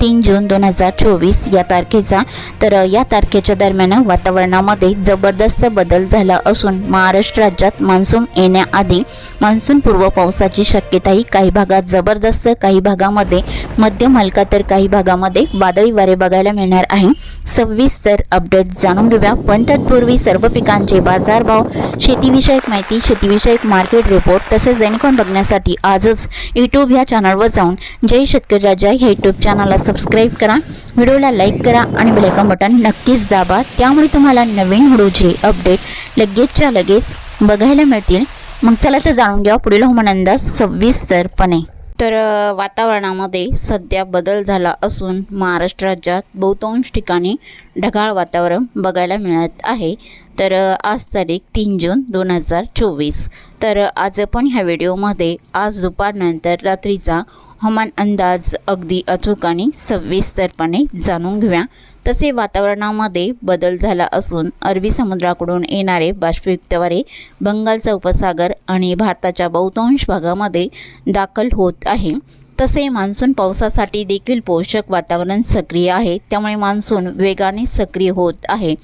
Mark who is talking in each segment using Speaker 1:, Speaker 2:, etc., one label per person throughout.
Speaker 1: तीन जून दोन हजार चोवीस या तारखेचा. तर या तारखेच्या दरम्यान वातावरणामध्ये जबरदस्त बदल झाला असून महाराष्ट्र राज्यात मान्सून येण्याआधी मान्सून पूर्व पावसाची शक्यताही काही भागात जबरदस्त काही भागामध्ये मध्यम हलका तर काही भागामध्ये वादळी वारे बघायला मिळणार आहे. सविस्तर अपडेट जाणून घेऊया. पण तत्पूर्वी सर्व पिकांचे बाजारभाव शेतीविषयक माहिती शेतीविषयक मार्केट रिपोर्ट तसेच जेणेकरून बघण्यासाठी आजच यूट्यूब या चॅनलवर जाऊन जय शेतकरी राजा या यूट्यूब चॅनलला सबस्क्राईब करा व्हिडिओला लाईक करा आणि बेलायकॉन बटन नक्कीच दाबा. त्यामुळे तुम्हाला नवीन व्हिडिओचे अपडेट लगेचच्या लगेच बघायला मिळतील. मग चला तर जाणून घ्या पुढील हवामान अंदाज सविस्तरपणे. तर वातावरणामध्ये सध्या बदल झाला असून महाराष्ट्र राज्यात बहुतांश ठिकाणी ढगाळ वातावरण बघायला मिळत आहे. तर आज तारीख तीन जून दोन हजार चोवीस. तर आज आपण ह्या व्हिडिओमध्ये आज दुपारनंतर रात्रीचा हवामान अंदाज अगदी अचूक आणि सविस्तरपणे जाणून घेऊया. तसे वातावरणामध्ये बदल झाला असून अरबी समुद्राकडून येणारे बाष्पयुक्त वारे बंगालचा उपसागर आणि भारताच्या बहुतांश भागामध्ये दाखल होत आहे. तसे मान्सून पावसासाठी देखील पोषक वातावरण सक्रिय आहे. त्यामुळे मान्सून वेगाने सक्रिय होत आहे.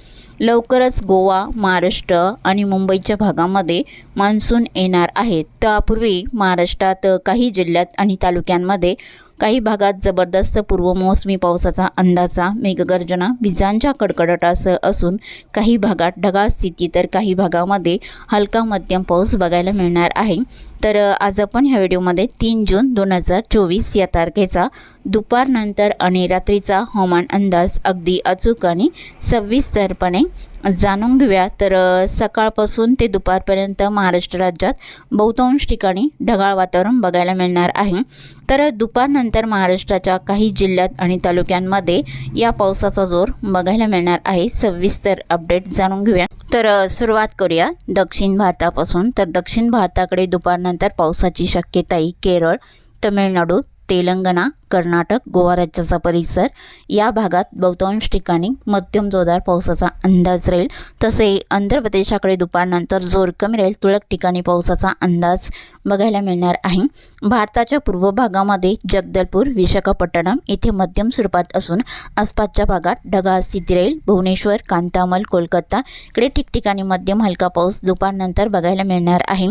Speaker 1: लवकरच गोवा महाराष्ट्र आणि मुंबईच्या भागामध्ये मान्सून येणार आहे. त्यापूर्वी महाराष्ट्रात काही जिल्ह्यात आणि तालुक्यांमध्ये काही भागात जबरदस्त पूर्वमोसमी पावसाचा अंदाजा मेघगर्जना विजांच्या कडकडाटासह असून काही भागात ढगाळ स्थिती तर काही भागामध्ये हलका मध्यम पाऊस बघायला मिळणार आहे. तर आज आपण ह्या व्हिडिओमध्ये तीन जून दोन हजार चोवीस या तारखेचा दुपारनंतर आणि रात्रीचा हवामान अंदाज अगदी अचूक आणि सविस्तरपणे जाणून घेऊया. तर सकाळपासून ते दुपारपर्यंत महाराष्ट्र राज्यात बहुतांश ठिकाणी ढगाळ वातावरण बघायला मिळणार आहे. तर दुपारनंतर महाराष्ट्राच्या काही जिल्ह्यात आणि तालुक्यांमध्ये या पावसाचा जोर बघायला मिळणार आहे. सविस्तर अपडेट जाणून घेऊया. तर सुरुवात करूया. दक्षिण भारतापासून. तर दक्षिण भारताकडे दुपारनंतर पावसाची शक्यताही केरळ तमिळनाडू तेलंगणा कर्नाटक गोवा राज्याचा परिसर. या भागात बहुतांश ठिकाणी मध्यम जोरदार पावसाचा अंदाज राहील. तसे आंध्र प्रदेशाकडे दुपारनंतर जोर कमी राहील. तुरळक ठिकाणी पावसाचा अंदाज बघायला मिळणार आहे. भारताच्या पूर्व भागामध्ये जगदलपूर विशाखापट्टणम येथे मध्यम स्वरूपात असून आसपासच्या भागात ढगाळ स्थिती राहील. भुवनेश्वर कांतामल कोलकाता इकडे ठिकठिकाणी मध्यम हलका पाऊस दुपारनंतर बघायला मिळणार आहे.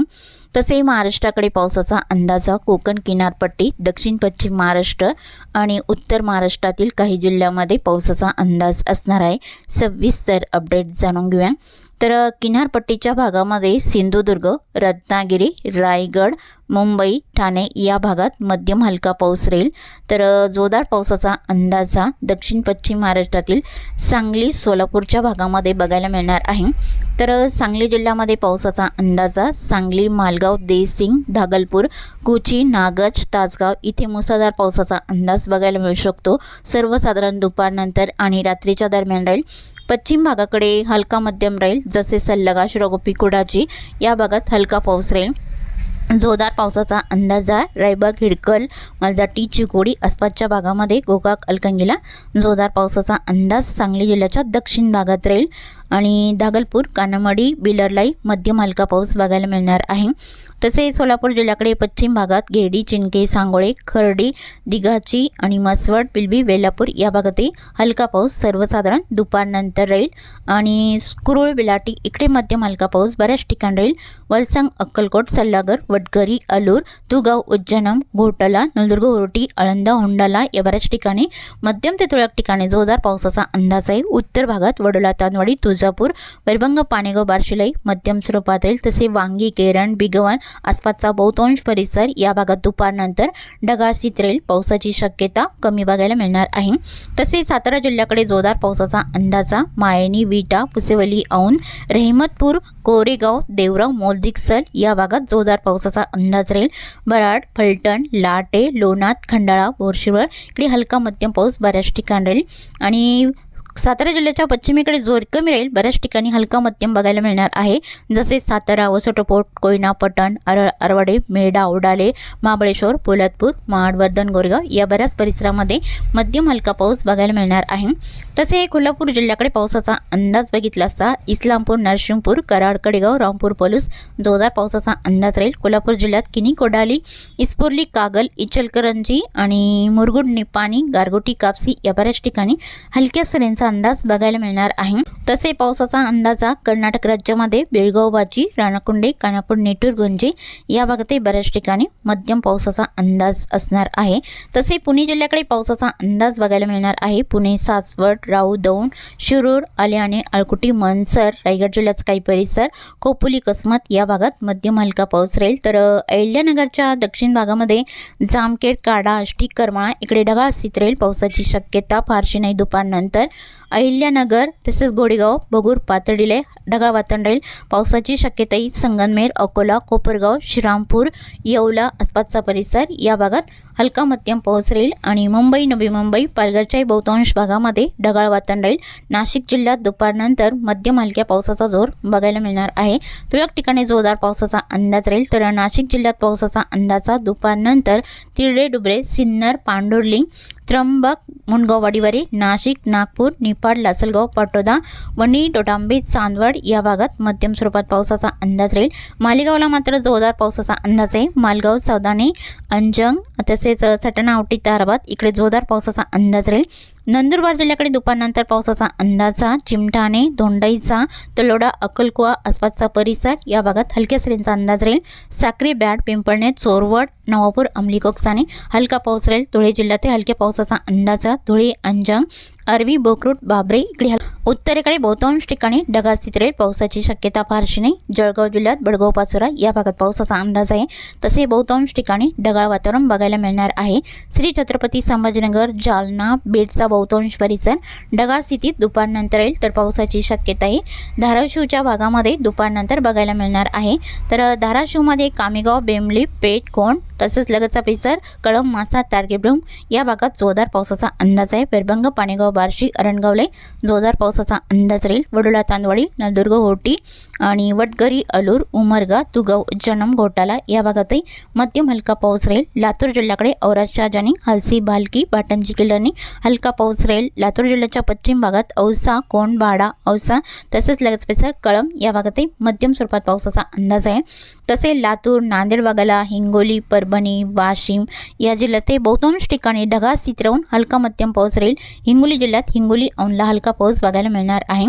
Speaker 1: तसे महाराष्ट्राकडे पावसाचा अंदाज कोकण किनारपट्टी दक्षिण पश्चिम महाराष्ट्र आणि उत्तर महाराष्ट्रातील काही जिल्ह्यामध्ये पावसाचा अंदाज असणार आहे. सविस्तर अपडेट जाणून घेऊया. तर किनारपट्टीच्या भागामध्ये सिंधुदुर्ग रत्नागिरी रायगड मुंबई ठाणे या भागात मध्यम हलका पाऊस राहील. तर जोरदार पावसाचा अंदाजा दक्षिण पश्चिम महाराष्ट्रातील सांगली सोलापूरच्या भागामध्ये बघायला मिळणार आहे. तर सांगली जिल्ह्यामध्ये पावसाचा अंदाजा सांगली मालगाव देसिंग धागलपूर कुची नागज तासगाव इथे मुसळधार पावसाचा अंदाज बघायला मिळू शकतो. सर्वसाधारण दुपारनंतर आणि रात्रीच्या दरम्यान राहील. पश्चिम भागाकडे हलका मध्यम राहील. जसे सल्लगा शिरोगोपी कुडाची या भागात हलका पाऊस राहील. जोरदार पावसाचा अंदाज आहे. रायबाग हिडकल मालजाटी चिकोडी आसपासच्या भागामध्ये गोकाक अलकंगीला जोरदार पावसाचा अंदाज सांगली जिल्ह्याच्या दक्षिण भागात राहील. आणि दागलपूर कानामाडी बिलरलाई मध्यम हलका पाऊस बघायला मिळणार आहे. तसे सोलापूर जिल्ह्याकडे पश्चिम भागात गेडी चिंके सांगोळे खर्डी दिघाची आणि मसवड पिलबी वेलापूर या भागातही हलका पाऊस सर्वसाधारण दुपारनंतर राहील. आणि कुरुळ बिलाटी इकडे मध्यम हलका पाऊस बऱ्याच ठिकाणी राहील. वलसंग अक्कलकोट सल्लागर वडगरी अलूर तुगाव उज्जैनम घोटला नलदुर्ग उरोटी आळंदा होंडाला या बऱ्याच ठिकाणी मध्यम ते तुरळक ठिकाणी जोरदार पावसाचा अंदाज आहे. उत्तर भागात वडोला तानवाडी तुळजापूर वैरभंग पाणेगाव बार्शिलाई मध्यम स्वरूपात तसे वांगी केरण बिगवण आसपासचा बहुतांश परिसर या भागात दुपारनंतर ढगाळ चित्रेल पावसाची शक्यता कमी बघायला मिळणार आहे. तसेच सातारा जिल्ह्याकडे जोरदार पावसाचा अंदाजा मायनी विटा पुसेवली औंध रेहमतपूर कोरेगाव देवराव मोलदिक्सल या भागात जोरदार पावसाचा अंदाज राहील. बराड फलटण लाटे लोणात खंडाळा बोरशिवळ इकडे हलका मध्यम पाऊस बऱ्याच ठिकाणी राहील. आणि सातारा जिल्ह्याच्या पश्चिमेकडे जोर कमी राहील. बऱ्याच ठिकाणी हलका मध्यम बघायला मिळणार आहे. जसे सातारा वसटोपोट कोयना पटण अर अरवाडे मेढा उडाले महाबळेश्वर पोलादपूर महाड वर्धन गोरेगाव या बऱ्याच परिसरामध्ये मध्यम हलका पाऊस बघायला मिळणार आहे. तसे कोल्हापूर जिल्ह्याकडे पावसाचा अंदाज बघितला असता इस्लामपूर नरसिंहपूर कराड कडेगाव रामपूर पलूस जोरदार पावसाचा अंदाज राहील. कोल्हापूर जिल्ह्यात किनी कोडाली इस्पुर्ली कागल इचलकरंजी आणि मुरगुड निपाणी गारगोटी कापसी या बऱ्याच ठिकाणी हलक्या सरेंचा अंदाज बघायला मिळणार आहे. तसे पावसाचा अंदाजा कर्नाटक राज्यामध्ये बेळगाव बाजी राणाकुंडे कानापूर नेटूर गुंजे या भागातही बऱ्याच ठिकाणी मध्यम पावसाचा अंदाज असणार आहे. तसे पुणे जिल्ह्याकडे पावसाचा अंदाज बघायला मिळणार आहे. पुणे सासवड राऊ दौंड शिरूर आल्याने अळकुटी मनसर रायगड जिल्ह्याचा काही परिसर कोपुली कसमत या भागात मध्यम हलका पाऊस राहील. तर अ, अहिल्यानगरच्या दक्षिण भागामध्ये जामखेड काडा आष्टी करमाळा इकडे ढगाळ स्थित राहील. पावसाची शक्यता फारशी नाही. दुपारनंतर अहिल्यानगर तसेच गोडेगाव बगूर पातळीले ढगाळ वातावरण राहील पावसाची शक्यताही संगमनेर अकोला कोपरगाव श्रीरामपूर येवला आसपासचा परिसर या भागात हलका मध्यम पाऊस राहील आणि मुंबई नवी मुंबई पालघरच्याही बहुतांश भागामध्ये ढगाळ वातावरण राहील नाशिक जिल्ह्यात दुपारनंतर मध्यम हलक्या पावसाचा जोर बघायला मिळणार आहे. तुरळक ठिकाणी जोरदार पावसाचा अंदाज राहील तर नाशिक जिल्ह्यात पावसाचा अंदाजा दुपारनंतर तिरडे डुबरे सिन्नर पांडुर्लिंग त्र्यंबक मुनगाववाडीवारी नाशिक नागपूर निफाड लासलगाव पाटोदा वणी डोटांबे चांदवड या भागात मध्यम स्वरूपात पावसाचा अंदाज राहील मालेगावला मात्र जोरदार पावसाचा अंदाज आहे मालगाव सौदाने अंजंग तसेच सटणावटी ताराबाद इकडे जोरदार पावसाचा अंदाज राहील नंदुरबार जिल्ह्याकडे दुपारनंतर पावसाचा अंदाजा चिमठाणे धोंडाईचा तलोडा अक्कलकुवा आसपासचा परिसर या भागात हलक्या सरींचा अंदाज राहील. साक्री बॅड पिंपळणे चोरवड नवापूर अंमली कोकसाने हलका पाऊस राहील. धुळे जिल्ह्यात हलक्या पावसाचा अंदाजा धुळे अंजंग अरवी बोकरूट बाबरे इकडे हल उत्तरेकडे बहुतांश ठिकाणी ढगाळ स्थित रेल पावसाची शक्यता फारशी नाही. जळगाव जिल्ह्यात बडगाव पाचोरा या भागात पावसाचा अंदाज आहे. तसे बहुतांश ठिकाणी ढगाळ वातावरण बघायला मिळणार आहे. श्री छत्रपती संभाजीनगर जालना बीडचा बहुतांश परिसर ढगाळ स्थितीत दुपारनंतर येईल तर पावसाची शक्यता आहे. धाराशिवच्या भागामध्ये दुपारनंतर बघायला मिळणार आहे. तर धाराशिवमध्ये कामेगाव बेमली पेठ कोण तसेच लगतचा परिसर कळंब मासा तारगेब्रुम या भागात जोरदार पावसाचा अंदाज आहे. पेरबंग पाणेगाव बार्शी अरणगावले जोरदार पावसाचा अंदाज राहील. वडोला तांदवाडी नळदुर्ग होटी आणि वटगरी अलूर उमरगा तुगव जनम घोटाला या भागातही मध्यम हलका पाऊस राहील. लातूर जिल्ह्याकडे औराद जानी हलसी भालकी पाटणची किल्ल्याने हलका पाऊस राहील. लातूर जिल्ह्याच्या पश्चिम भागात औसा कोंडबाडा औसा तसेच लगेच परिसर कळंब या भागातही मध्यम स्वरूपात पावसाचा अंदाज आहे. तसे लातूर नांदेड भागाला हिंगोली परभणी वाशिम या जिल्ह्यात बहुतांश ठिकाणी ढगाळ स्थित राहून हलका मध्यम पाऊस राहील. हिंगोली जिल्ह्यात हिंगोली औनला हलका पाऊस बघायला मिळणार आहे.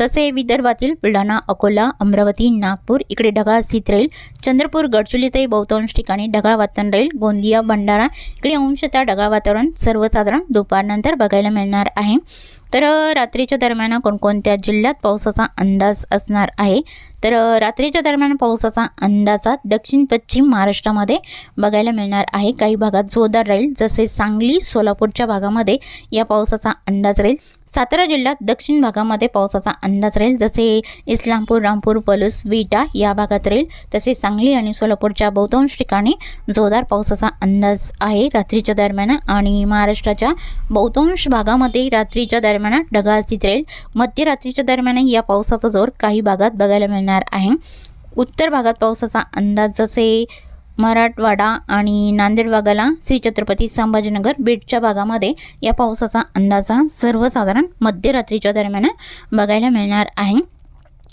Speaker 1: तसे विदर्भातील बुलढाणा अकोला अमरावती नागपूर इकडे ढगाळ स्थित राहील. चंद्रपूर गडचुलीतही बहुतांश ठिकाणी ढगाळ वातावरण राहील. गोंदिया भंडारा इकडे अंशतः ढगाळ वातावरण सर्वसाधारण दुपारनंतर बघायला मिळणार आहे. तर रात्रीच्या दरम्यान कोणकोणत्या जिल्ह्यात पावसाचा अंदाज असणार आहे? तर रात्रीच्या दरम्यान पावसाचा अंदाजा दक्षिण पश्चिम महाराष्ट्रामध्ये बघायला मिळणार आहे. काही भागात जोरदार राहील. जसे सांगली सोलापूरच्या भागामध्ये या पावसाचा अंदाज राहील. सातारा जिल्ह्यात दक्षिण भागामध्ये पावसाचा अंदाज राहील जसे इस्लामपूर रामपूर पलूस विटा या भागात राहील तसे सांगली आणि सोलापूरच्या बहुतांश ठिकाणी जोरदार पावसाचा अंदाज आहे. रात्रीच्या दरम्यान आणि महाराष्ट्राच्या बहुतांश भागामध्ये रात्रीच्या दरम्यान ढगाळ स्थित राहील. मध्यरात्रीच्या दरम्यान या पावसाचा जोर काही भागात बघायला मिळणार आहे. उत्तर भागात पावसाचा अंदाज जसे मराठवाडा आणि नांदेड भागाला श्री छत्रपती संभाजीनगर बीडच्या भागामध्ये या पावसाचा अंदाजा सर्वसाधारण मध्यरात्रीच्या दरम्यान बघायला मिळणार आहे.